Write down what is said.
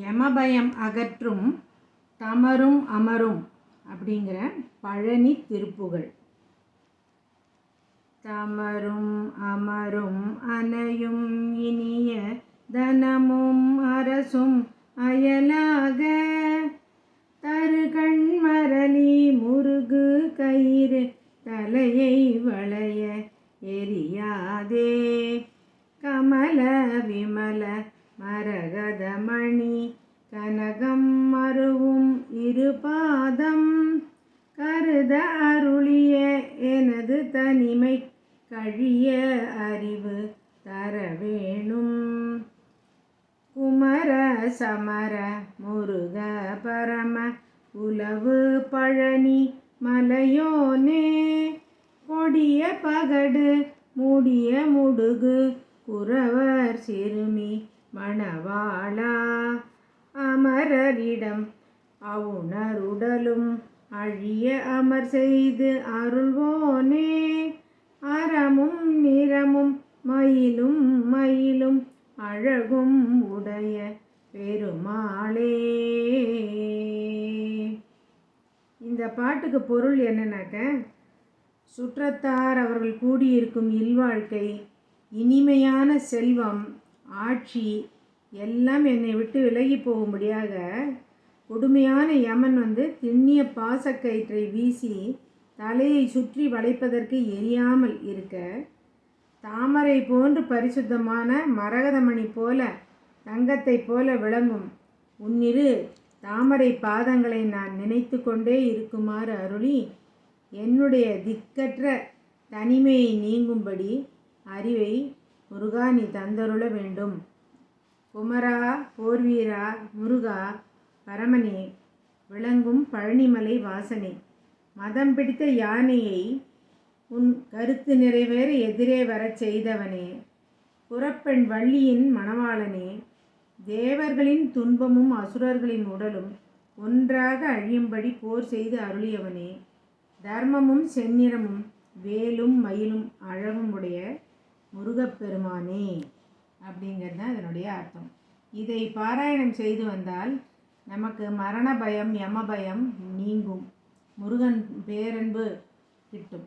யமபயம் அகற்றும் தமரும் அமரும் அப்படிங்கிற பழனி திருப்புகள். தமரும் அமரும் அனையும் இனிய தனமும் அரசும் அயலாக. தருகண் மரளி முருகு கயிறு தலையை வளைய எரியாதே. கமல விமல மரகதமணி கனகம் மருவும் இருபாதம். கருத அருளிய எனது தனிமை கழிய அறிவு தர வேணும். குமர சமர முருக பரம உலவு பழனி மலையோனே. கொடிய பகடு மூடிய முடுகு குறவர் சிறுமி மணவாளா அமரரிடம் அவுணருடலும் அழிய அமர் செய்து அருள்வோனே. அறமும் நிறமும் மயிலும் மயிலும் அழகும் உடைய பெருமாளே. இந்த பாட்டுக்கு பொருள் என்னன்னாக்க சுற்றத்தார் அவர்கள் கூடியிருக்கும் இல்வாழ்க்கை இனிமையான செல்வம் ஆட்சி எல்லாம் என்னை விட்டு விலகி போகும்படியாக கொடுமையான யமன் வந்து திண்ணிய பாசக்கயிற்றை வீசி தலையை சுற்றி வளைப்பதற்கு எரியாமல் இருக்க தாமரை போன்று பரிசுத்தமான மரகதமணி போல தங்கத்தைப் போல விளங்கும். உன்னிரு தாமரை பாதங்களை நான் நினைத்து கொண்டே இருக்குமாறு அருளி என்னுடைய திக்கற்ற தனிமையை நீங்கும்படி அறிவை முருகா நீ தந்தருள வேண்டும். குமரா போர்வீரா முருகா பரமனே விளங்கும் பழனிமலை வாசனை. மதம் பிடித்த யானையை உன் கருத்து நிறைவேற எதிரே வரச் செய்தவனே. புறப்பெண் வள்ளியின் மணவாளனே தேவர்களின் துன்பமும் அசுரர்களின் உடலும் ஒன்றாக அழியும்படி போர் செய்து அருளியவனே. தர்மமும் செந்நிறமும் வேலும் மயிலும் அழகும் உடைய முருகப்பெருமானே அப்படிங்கிறது தான் இதனுடைய அர்த்தம். இதை பாராயணம் செய்து வந்தால் நமக்கு மரண பயம் யம பயம் நீங்கும். முருகன் பேரன்பு கிட்டும்.